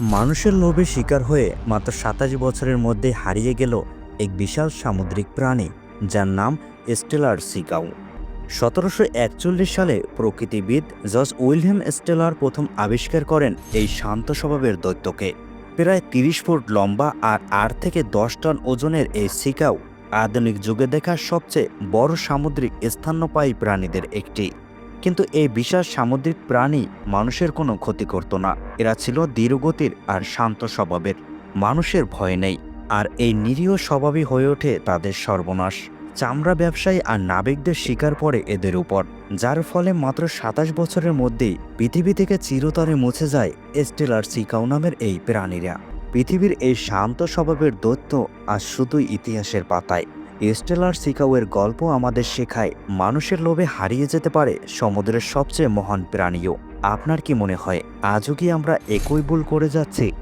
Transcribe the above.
মানুষের লোভে শিকার হয়ে মাত্র সাতাশ বছরের মধ্যে হারিয়ে গেল এক বিশাল সামুদ্রিক প্রাণী, যার নাম স্টেলার সিকাউ সতেরোশো একচল্লিশ সালে প্রকৃতিবিদ জর্জ উইলহেম স্টেলার প্রথম আবিষ্কার করেন এই শান্ত স্বভাবের দৈত্যকে। প্রায় তিরিশ ফুট লম্বা আর আট থেকে দশ টন ওজনের এই সিকাউ আধুনিক যুগে দেখা সবচেয়ে বড় সামুদ্রিক স্তন্যপায়ী প্রাণীদের একটি। কিন্তু এই বিশাল সামুদ্রিক প্রাণী মানুষের কোনো ক্ষতি করত না। এরা ছিল ধীরগতির আর শান্ত স্বভাবের। মানুষের ভয় নেই। আর এই নিরীহ স্বভাবই হয়ে ওঠে তাদের সর্বনাশ। চামড়া ব্যবসায়ী আর নাবিকদের শিকার পড়ে এদের উপর, যার ফলে মাত্র সাতাশ বছরের মধ্যেই পৃথিবী থেকে চিরতরে মুছে যায় স্টেলার সিকাউ নামের এই প্রাণীরা। পৃথিবীর এই শান্ত স্বভাবের দৈত্য আজ শুধুই ইতিহাসের পাতায়। স্টেলার সিকাউয়ের গল্প আমাদের শেখায়, মানুষের লোভে হারিয়ে যেতে পারে সমুদ্রের সবচেয়ে মহান প্রাণীও। আপনার কি মনে হয়, আজও কি আমরা একই ভুল করে যাচ্ছি?